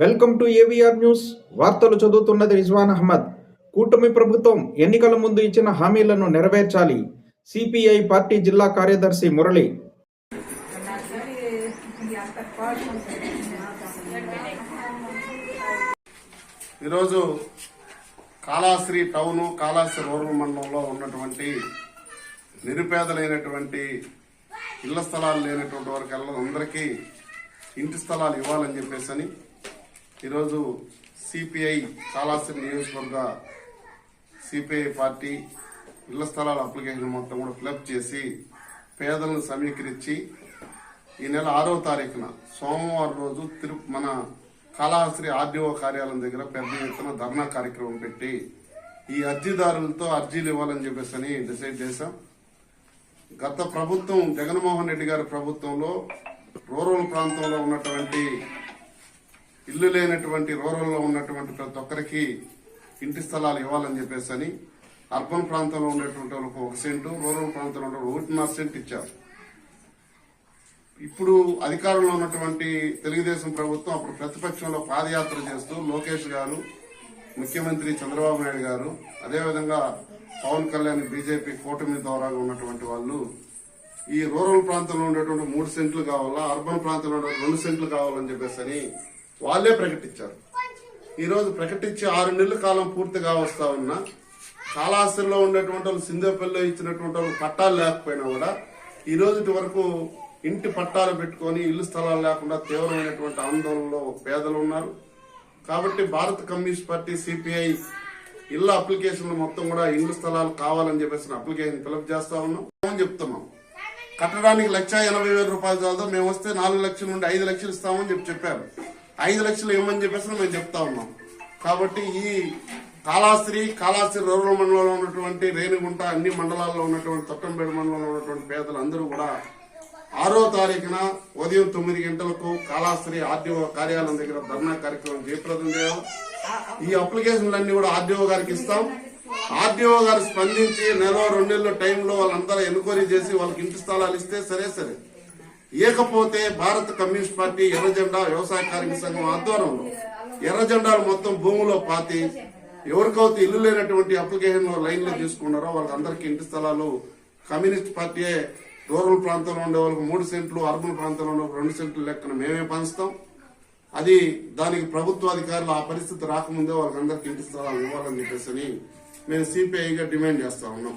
Welcome to AVR news వార్తలు చదువుతున్నది రిజ్వాన్ అహ్మద్. కూటమి ప్రభుత్వం ఎన్నికల ముందు ఇచ్చిన హామీలను నెరవేర్చాలి. సిపిఐ పార్టీ జిల్లా కార్యదర్శి మురళి. ఈరోజు కాళాశ్రీ టౌన్ కాళాశ్రీ రూరల్ మండలంలో ఉన్నటువంటి నిరుపేదలైనటువంటి ఇళ్ళ స్థలాలు లేనటువంటి వారికి అందరికీ ఇంటి స్థలాలు ఇవ్వాలని చెప్పేసి అని ఈరోజు సిపిఐ కాళాశ్రీ నియోజకవర్గ సిపిఐ పార్టీ ఇళ్ళ స్థలాల అప్లికేషన్ మొత్తం కూడా ఫిలప్ చేసి పేదలను సమీకరించి ఈ నెల ఆరవ తారీఖున సోమవారం రోజు తిరు మన కాళహస్త్రి ఆర్డీఓ కార్యాలయం దగ్గర పెద్ద ఎత్తున ధర్నా కార్యక్రమం పెట్టి ఈ అర్జీదారులతో అర్జీలు ఇవ్వాలని చెప్పేసి అని డిసైడ్ చేశాం. గత ప్రభుత్వం జగన్మోహన్ రెడ్డి గారి ప్రభుత్వంలో రూరల్ ప్రాంతంలో ఉన్నటువంటి ఇల్లు లేనటువంటి రూరల్లో ఉన్నటువంటి ప్రతి ఒక్కరికి ఇంటి స్థలాలు ఇవ్వాలని చెప్పేసి అని అర్బన్ ప్రాంతంలో ఉండేటువంటి వాళ్ళకు ఒక సెంటు రూరల్ ప్రాంతంలో ఉన్న ఒకటిన్నర సెంట్ ఇచ్చారు. ఇప్పుడు అధికారంలో ఉన్నటువంటి తెలుగుదేశం ప్రభుత్వం అప్పుడు ప్రతిపక్షంలో పాదయాత్ర చేస్తూ లోకేష్ గారు ముఖ్యమంత్రి చంద్రబాబు నాయుడు గారు అదేవిధంగా పవన్ కళ్యాణ్ బీజేపీ కూటమి ద్వారా ఉన్నటువంటి వాళ్ళు ఈ రూరల్ ప్రాంతంలో ఉండేటువంటి మూడు సెంట్లు కావాలా అర్బన్ ప్రాంతంలో రెండు సెంట్లు కావాలని చెప్పేసి వాళ్ళే వాళ్ళే ప్రకటించారు. ఈరోజు ప్రకటించి ఆరు నెలల కాలం పూర్తిగా వస్తా ఉన్నా కాళాస్తిలో ఉండేటువంటి వాళ్ళు సిందేపల్లిలో ఇచ్చినటువంటి వాళ్ళు పట్టాలు లేకపోయినా కూడా ఈ రోజు వరకు ఇంటి పట్టాలు పెట్టుకొని ఇల్లు స్థలాలు లేకుండా తీవ్రమైనటువంటి ఆందోళనలో పేదలు ఉన్నారు. కాబట్టి భారత కమ్యూనిస్ట్ పార్టీ సిపిఐ ఇళ్ళ అప్లికేషన్లు మొత్తం కూడా ఇల్లు స్థలాలు కావాలని చెప్పేసి అప్లికేషన్ ఫిలప్ చేస్తా ఉన్నాం. అని చెప్తున్నాం? కట్టడానికి లక్ష ఎనభై వేల రూపాయలు చదువు మేము వస్తే నాలుగు లక్షల నుండి ఐదు లక్షలు ఇస్తామని చెప్పి చెప్పారు. ఐదు లక్షలు ఇవ్వమని చెప్పేసి మేము చెప్తా ఉన్నాం. కాబట్టి ఈ కాళాస్త్రి కాళాస్త్రి రూరల్ మండలంలో ఉన్నటువంటి రేణిగుంట అన్ని మండలాల్లో ఉన్నటువంటి తొట్టంపేడు మండలంలో ఉన్నటువంటి పేదలందరూ కూడా ఆరో తారీఖున ఉదయం తొమ్మిది గంటలకు కాళాస్త్రి ఆర్డీఓ కార్యాలయం దగ్గర ధర్నా కార్యక్రమం జయప్రదం చేయాలి. ఈ అప్లికేషన్లన్నీ కూడా ఆర్డీఓ గారికి ఇస్తాం. ఆర్డీఓ గారు స్పందించి నెల రెండు నెలల టైంలో వాళ్ళందరూ ఎన్క్వైరీ చేసి వాళ్ళకి ఇంటి స్థలాలు ఇస్తే సరే సరే. ఇకపోతే భారత కమ్యూనిస్ట్ పార్టీ ఎర్ర జెండా వ్యవసాయ కార్మిక సంఘం ఆధ్వర్యంలో ఎర్ర జెండాలు మొత్తం భూమిలో పాతి ఎవరికైతే ఇల్లు లేనటువంటి అప్లికేషన్ లైన్లో తీసుకున్నారో వాళ్ళందరికీ ఇంటి స్థలాలు కమ్యూనిస్ట్ పార్టీయే రూరల్ ప్రాంతంలో ఉండే వాళ్ళకి మూడు సెంట్లు అర్బన్ ప్రాంతంలో ఉండే రెండు సెంట్లు లెక్కన మేమే పంచుతాం. అది దానికి ప్రభుత్వ అధికారులు ఆ పరిస్థితి రాకముందే వాళ్ళకందరికి ఇంటి స్థలాలు ఇవ్వాలని చెప్పేసి మేము సిపిఐగా డిమాండ్ చేస్తా ఉన్నాం.